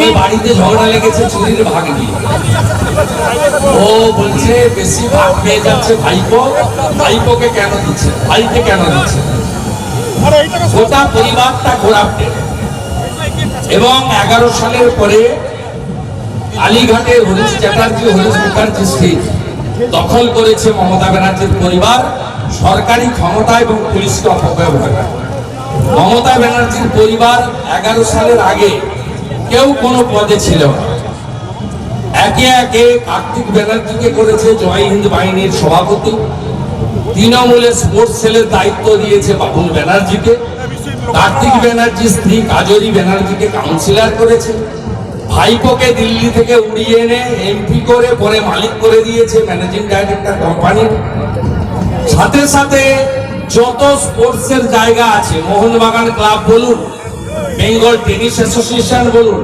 ওই বাড়িতে ঝগড়া লেগেছে, চুরির ভাগ ও বলছে, বেশি ভাগ পেয়ে যাচ্ছে ভাইপো। ভাইপোকে কেন দিচ্ছে? ভাইকে কেন দিচ্ছে? গোটা পরিবারটা ঘোরাপটে। এবং এগারো সালের পরে আলিঘাটের হরিশ চ্যাটার্জি, হরিশ মুখার্জি স্ট্রিট দখল করেছে মমতা ব্যানার্জির পরিবার, সরকারি ক্ষমতা এবং পুলিশকে অপব্যবহার। মমতা ব্যানার্জির পরিবার এগারো সালের আগে কেউ কোনো পদে ছিল একে একে কার্তিক ব্যানার্জিকে করেছে জয় হিন্দ বাহিনীর সভাপতি। তৃণমূলের স্পোর্টস সেলের দায়িত্ব দিয়েছে বাবুল ব্যানার্জিকে। কার্তিক ব্যানার্জি স্ত্রী কাজরি ব্যানার্জিকে কাউন্সিলর করেছে। ভাইপোকে দিল্লি থেকে উড়িয়ে এনে এমপি করে পরে মালিক করে দিয়েছে ম্যানেজিং ডাইরেক্টর কোম্পানির সাথে সাথে যত স্পোর্টসের জায়গা আছে, মোহনবাগান ক্লাব বলুন বেঙ্গল টেনিস অ্যাসোসিয়েশন বলুন,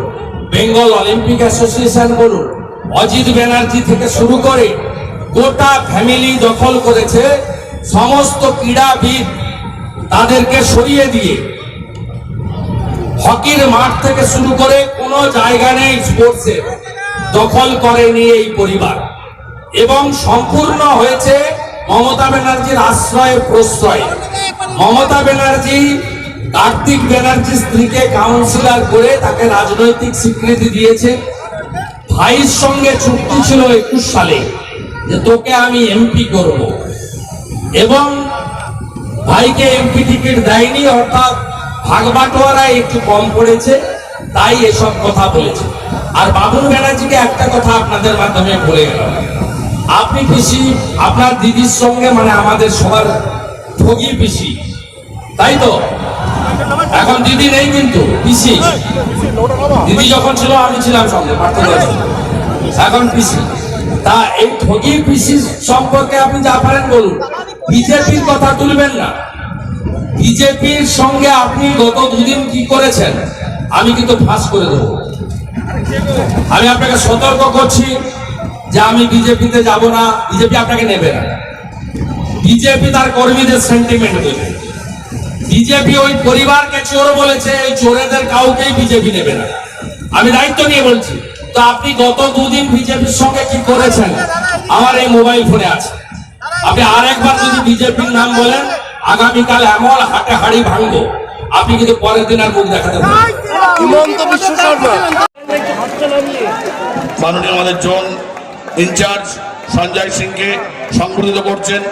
বেঙ্গল অলিম্পিক অ্যাসোসিয়েশন বলুন, অজিত ব্যানার্জি থেকে শুরু করে গোটা ফ্যামিলি দখল করেছে, সমস্ত ক্রীড়াবিদ তাদেরকে সরিয়ে দিয়ে। হকির মাঠ থেকে শুরু করে কোনো জায়গা নেই স্পোর্টসে, দখল করেনি এই পরিবার। এবং সম্পূর্ণ হয়েছে মমতা ব্যানার্জির আশ্রয় প্রশ্রয়। মমতা ব্যানার্জি কার্তিক ব্যানার্জি স্ত্রীকে কাউন্সিলর করে তাকে রাজনৈতিক স্বীকৃতি দিয়েছে। ভাইয়ের সঙ্গে চুক্তি ছিল একুশ সালে যে তোকে আমি এমপি করব। এবং ভাইকে এমপি টিকিট দেয়নি, অর্থাৎ ভাগবাটোয়ারা একটু কম পড়েছে, তাই এসব কথা বলেছে। আর বাবুল ব্যানার্জিকে একটা কথা আপনাদের মাধ্যমে বলে গেল আপনি পিসি, আপনার দিদির সঙ্গে মানে আমাদের সবার ঠগি পিসি, তাই তো? এখন দিদি নেই কিন্তু পিসি। দিদি যখন ছিল আমি ছিলাম সঙ্গে এখন পিসি। তা এই ঠগি পিসি সম্পর্কে আপনি যা পারেন বলুন। বিজেপির কথা তুলবেন না। বিজেপির সঙ্গে আপনি গত দুদিন কি করেছেন আমি কিন্তু ফাঁস করে দেবো। আমি আপনাকে সতর্ক করছি যে আমি বিজেপিতে যাব না বিজেপি আপনাকে নেবে না। বিজেপি তার কর্মীদের সেন্টিমেন্ট দেবে। বিজেপি ওই পরিবারকে চোর বলেছে এই চোরেদের কাউকেই বিজেপি নেবে না। আমি দায়িত্ব নিয়ে বলছি তো আপনি গত দুদিন বিজেপির সঙ্গে কি করেছেন? আমার এই মোবাইল ফোনে আছে। আপনি আরেকবার যদি বিজেপির নাম বলেন আগামীকাল এমন হাটে হাড়ি ভাঙবো। আপনি কিন্তু পরের দিন আর মুখ দেখাতে পারবেন না। হিমন্ত বিশ্ব শর্মা। মাননীয় আমাদের জোন ইনচার্জ সঞ্জয় সিংকে সংগঠিত করছেন।